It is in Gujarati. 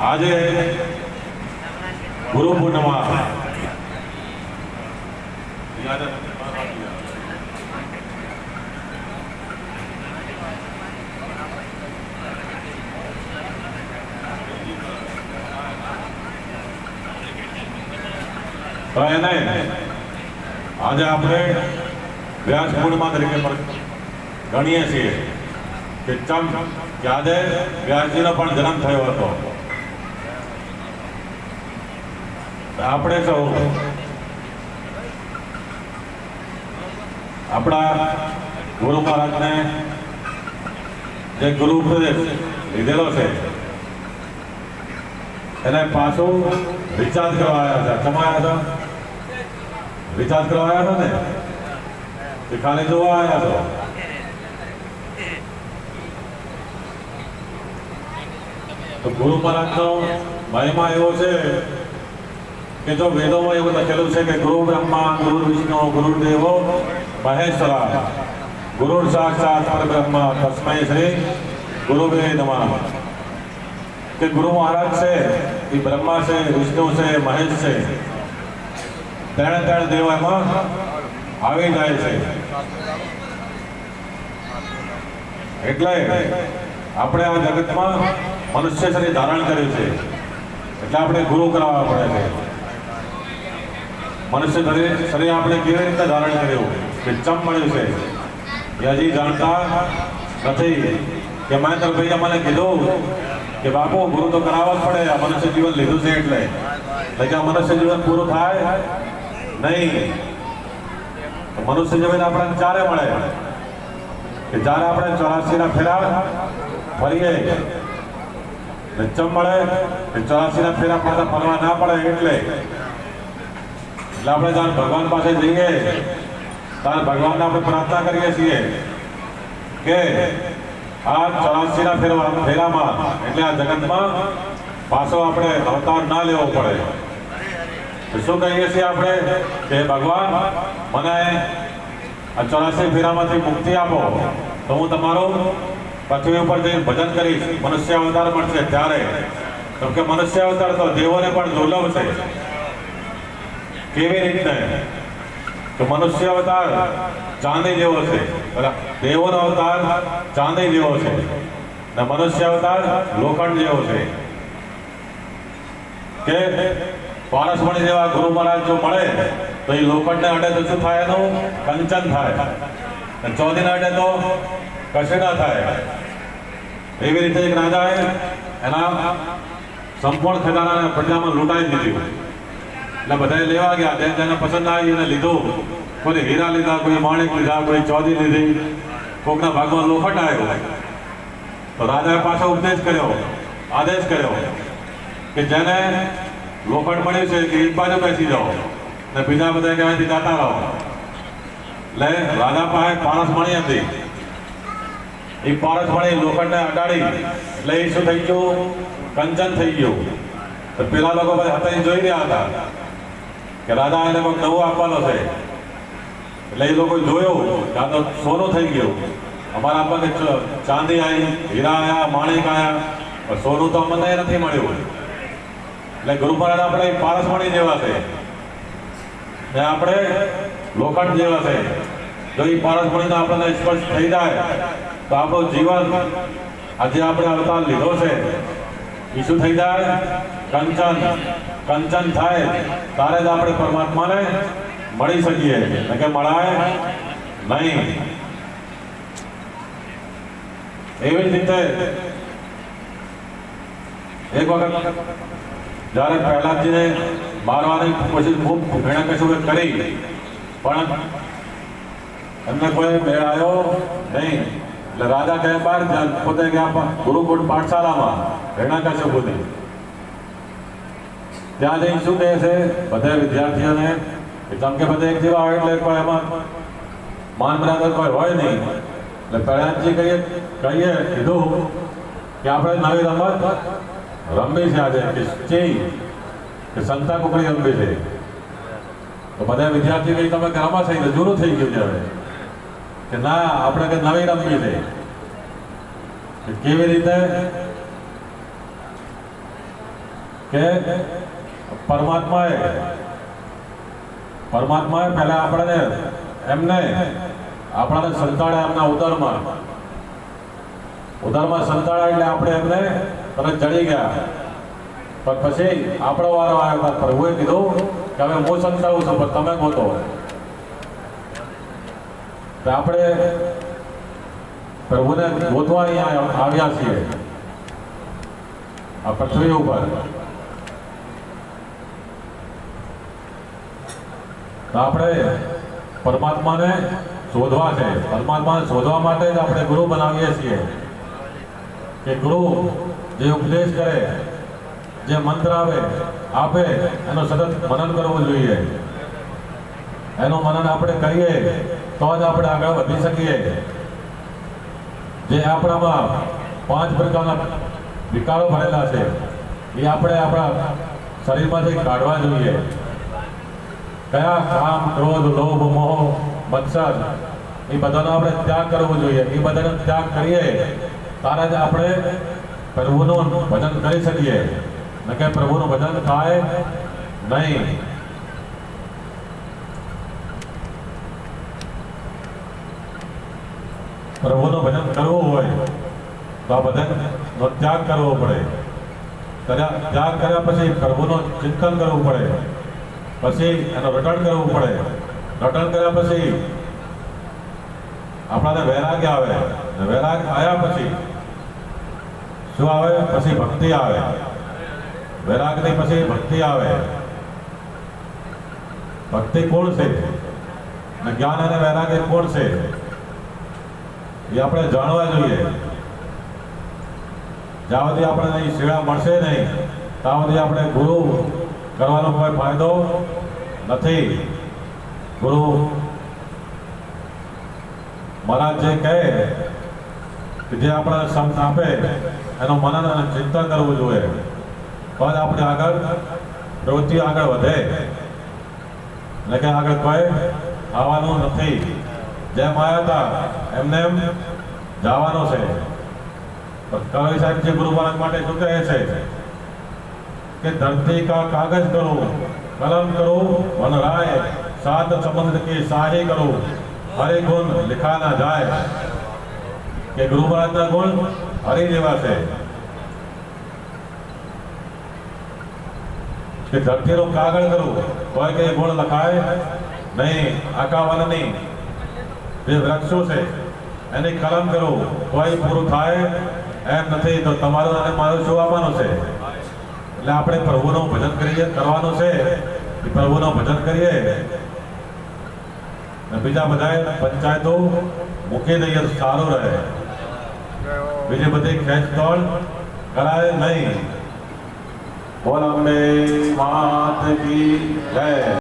આજે ગુરુ પૂર્ણિમા. તો એને આજે આપણે વ્યાસ પૂર્ણિમા તરીકે પણ ગણીએ છીએ કે ચમ કે આજે વ્યાસજીનો પણ જન્મ થયો હતો તો આપણે સૌ આપણા ગુરુ મહારાજને જે ગુરુ ઉપદેશ લીધેલો છે, એને પાછું રિચાર્જ કરવા આવ્યા હતા હતા રિચાર્જ કરવા આવ્યા હતા ને? એ ખાલી જોવા આવ્યા છો? તો ગુરુ મહારાજનો મહિમા એવો છે કે જો વેદોમાં એવું લખેલું છે કે ગુરુ બ્રહ્મા, ગુરુ વિષ્ણુ ગુરુ દેવો મહેશ્વરા. ગુરુ સાક્ષાત પરબ્રહ્મ તસ્મય શ્રી ગુરુવે નમઃ. કે ગુરુ મહારાજ છે, એ બ્રહ્મા છે, વિષ્ણુ છે, મહેશ છે. ત્રણે ત્રણ દેવ એમાં આવી જાય છે. એટલે આપણે આ જગતમાં મનુષ્ય શરીર ધારણ કર્યું છે. એટલે આપણે ગુરુ કરાવવા પડે છે. મનુષ્ય ઘરે શરીર આપણે કેવી રીતે ધારણ કર્યું? કે ચમ મળ્યું છે? એ હજી જાણતા નથી. કે મેં તો ભાઈ મને કીધું કે બાપુ, ગુરુ તો કરાવવા જ પડે. આ મનુષ્ય જીવન લીધું છે એટલે. કે આ મનુષ્ય જીવન પૂરું થાય? નહીં. મનુષ્ય જીવન આપણને ચારે મળે. કે જ્યારે આપણે ચોરાસીના ફેરા ફરીએ ચમ મળે? ચોરાસીના ફેરા પાછા ફરવા ના પડે એટલે. એટલે આપણે જ્યારે ભગવાન પાસે જઈએ. ત્યારે ભગવાનને આપણે પ્રાર્થના કરીએ છીએ કે આ ચોરાસીના ફેરવા ફેરામાં, એટલે આ જગતમાં પાછો આપણે અવતાર ના લેવો પડે. શું કહીએ છીએ આપણે? કે ભગવાન, મને આ ચોરાસી ફેરામાંથી મુક્તિ આપો. તો હું તમારું પૃથ્વી ઉપર જઈને ભજન કરીશ. મનુષ્ય અવતાર મળશે ત્યારે. કેમ કે મનુષ્ય અવતાર તો દેવોને પણ દુર્લભ છે. કેવી રીતે તો મનુષ્ય અવતાર ચાંદી જેવો છે? દેવોનો અવતાર ચાંદી જેવો છે. ને મનુષ્ય અવતાર લોખંડ જેવો છે. કે પારસમણી જેવા ગુરુ મહારાજ જો મળે, તો એ લોખંડને અડે તો શું થાય એનું? કંચન થાય. ચોધીને અડે તો કશેડા થાય. એવી રીતે એક રાજાએ એના સંપૂર્ણ ખજાનાને પ્રજામાં લૂંટાઈ દીધું. એટલે બધાએ લેવા ગયા. જેને જેને પસંદ આવી એને લીધું. કોઈ હીરા લીધા, કોઈ માણેક લીધા, કોઈ ચોધી લીધી. કોકના ભાગમાં લોખંડ આવ્યો. તો રાજાએ પાછો ઉપદેશ કર્યો. આદેશ કર્યો કે જેને લોખંડ મળ્યું છે કે એક બાજુ બેસી જાઓ. ને બીજા બધા ક્યાંયથી જાતા રહો. એટલે રાજા પાસે પારસ મણી હતી. એ પારસ મણી લોખંડને અડાડી. એટલે એ શું થઈ ગયું? કંચન થઈ ગયું. પેલા લોકો હતા એ જોઈ રહ્યા હતા. કે દાદા એને કોઈ નવું આપવાનો છે. એટલે એ લોકો જોયું કે તો સોનું થઈ ગયું. અમારા આપણને ચાંદી આવી હીરા આવ્યા માણેક આવ્યા પણ સોનું તો અમને નથી મળ્યું. એટલે ગુરુ મહારાજ આપણે પારસમણી જેવા છે. ને આપણે લોખંડ જેવા છે. જો એ પારસમણીનો આપણને સ્પર્શ થઈ જાય, તો આપણું જીવન આજે આપણે અવતાર લીધો છે. એ શું થઈ જાય, કંચન. કંચન થાય ત્યારે જ આપણે પરમાત્માને મળી શકીએ. કે મળાય નહીં. એવી જ રીતે એક વખત જ્યારે પ્રહલાદજીને મારવાની કોશિશ ખૂબ ભેણા કશું કરી, પણ એમને કોઈ મેળ આવ્યો નહીં. એટલે રાજા કહે બહાર પોતે ગયા ગુરુકુળ પાઠશાળામાં. ઘણા કશું બુદ્ધિ ત્યાં જઈને શું કહે છે? બધા વિદ્યાર્થીઓને કે જેમ કે બધા એક જેવા હોય એટલે કોઈ એમાં માન બરાબર કોઈ હોય નહીં. એટલે પ્રહલાદજી કહીએ કહીએ, કીધું કે આપણે નવી રમત રમવી છે આજે, કે ચેઈ, કે સંતા કુકડી રમવી છે. તો બધા વિદ્યાર્થી કહી તમે ગામમાં થઈ ગયો જૂનું થઈ ગયું છે હવે. કે ના, આપણે કે નવી રમવી છે. કેવી રીતે? કે પરમાત્માએ પરમાત્માએ પહેલા આપણને એમને, આપણાને સંતાડ્યા એમના ઉદરમાં. ઉદરમાં સંતાડ્યા એટલે આપણે એમને તરત જડી ગયા. પણ પછી આપણો વારો આવ્યો હતા પ્રભુએ કીધું કે હવે હું સંતાડું છું, પણ તમે ગોતો. આપણે પ્રભુને ગોતવા અહીંયા આવ્યા છીએ. આ પૃથ્વી ઉપર. આપણે પરમાત્માને શોધવા છે. પરમાત્માને શોધવા માટે જ આપણે ગુરુ બનાવીએ છીએ. કે ગુરુ જે ઉપદેશ કરે, જે મંત્ર આવે, આપે, એનો સતત મનન કરવું જોઈએ. એનું મનન આપણે કરીએ, તો જ આપણે આગળ વધી શકીએ. જે આપણામાં પાંચ પ્રકારના વિકારો ભરેલા છે, એ આપણે આપણા શરીરમાંથી કાઢવા જોઈએ. કયા કામ ક્રોધ લોભ મોહ મત્સર એ બધાનો આપણે ત્યાગ કરવો જોઈએ. એ બધાનો ત્યાગ કરીએ, ત્યારે જ આપણે પ્રભુનું ભજન કરી શકીએ. ન કે પ્રભુનું ભજન થાય નહીં. પ્રભુનું ભજન કરવું હોય, તો આ ભજનનો ત્યાગ કરવો પડે. ત્યાગ કર્યા પછી પ્રભુનું ચિંતન કરવું પડે. પછી એનું રટણ કરવું પડે. રટણ કર્યા પછી આપણાને વૈરાગ્ય આવે. વૈરાગ આવ્યા પછી શું આવે? પછી ભક્તિ આવે. વૈરાગની પછી ભક્તિ આવે. ભક્તિ કોણ છે? જ્ઞાન અને વૈરાગ્ય કોણ છે? એ આપણે જાણવા જોઈએ. જ્યાં સુધી આપણે શિળા મળશે નહીં, ત્યાં સુધી આપણે ગુરુ કરવાનો કોઈ ફાયદો નથી. ગુરુ મહારાજ જે કહે કે જે આપણે શબ્દ આપે, એનું મનન અને ચિંતન કરવું જોઈએ. તો જ આપણે આગળ પ્રવૃત્તિ આગળ વધે. એટલે કે આગળ કોઈ આવવાનું નથી. જેમ આવ્યા હતા, એમને એમ જવાનો છે. કવિ સાહેબ જે ગુરુ મહારાજ માટે શું કહે છે? કે धरती का कागज करो कलम करो वन राय सात समुद्र की साही करो हरे गुण लिखा ना जाए કે ગુરુ મહારાજના ગુણ હરી જેવા છે કે ધરતીનો કાગળ કરું કોઈ કઈ ગુણ લખાય નહીં આખા વનની જે વૃક્ષો છે એની કલમ કરું કોઈ પૂરું થાય એમ નથી તો તમારું અને મારું શું આવવાનું છે એટલે આપણે પ્રભુનું ભજન કરીએ, કરવાનું છે. એ પ્રભુનું ભજન કરીએ. બીજા બધા પંચાયતો મૂકી દઈએ સારું રહે. બીજી બધી ખેંચતોડ કરાય નહીં. બોલ અમે માત જય.